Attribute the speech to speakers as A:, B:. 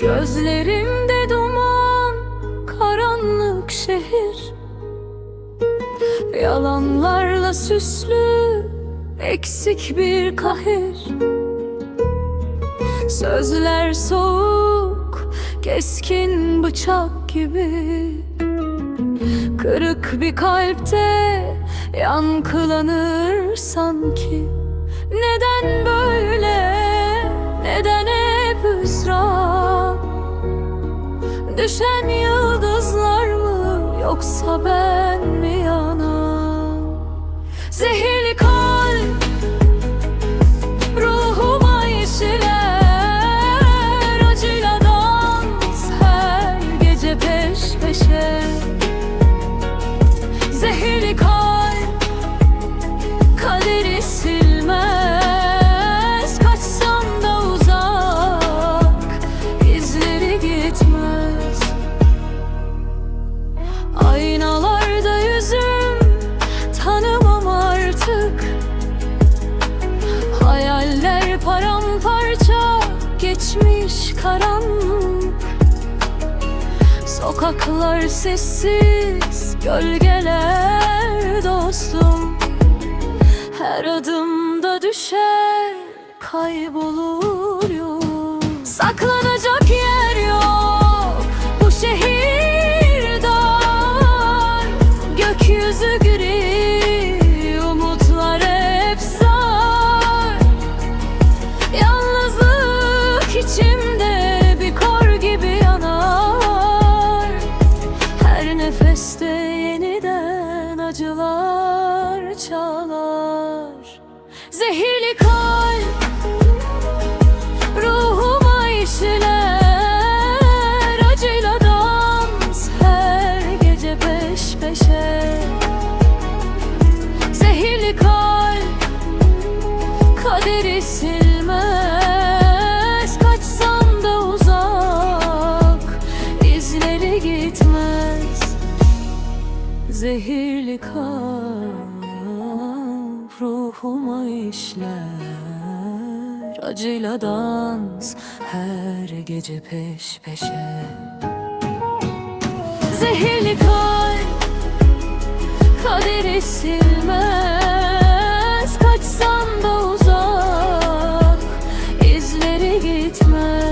A: Gözlerimde duman Karanlık şehir. Yalanlarla süslü Eksik bir kahir. Sözler soğuk Keskin bıçak gibi. Kırık bir kalpte Yankılanır sanki. Neden böyle? Neden Düşen yıldızlar mı Yoksa ben mi yanam? Zehirli kalp Ruhuma işler Acıyla dans Her gece peş peşe. Zehirli kalp Aynalarda yüzüm Tanımam artık. Hayaller paramparça Geçmiş karanlık. Sokaklar sessiz Gölgeler dostum. Her adımda düşer Kaybolur yol. Saklanacak nefeste yeniden acılar çalar Zehirli kalp ruhuma işler. Acıyla dans her gece peş peşe. Zehirli kalp kaderi Yeşil kar ruhuma işler. Acıyla dans her gece peş peşe. Zehirli kar kaderi silmez. Kaçsan da uzak izleri gitmez.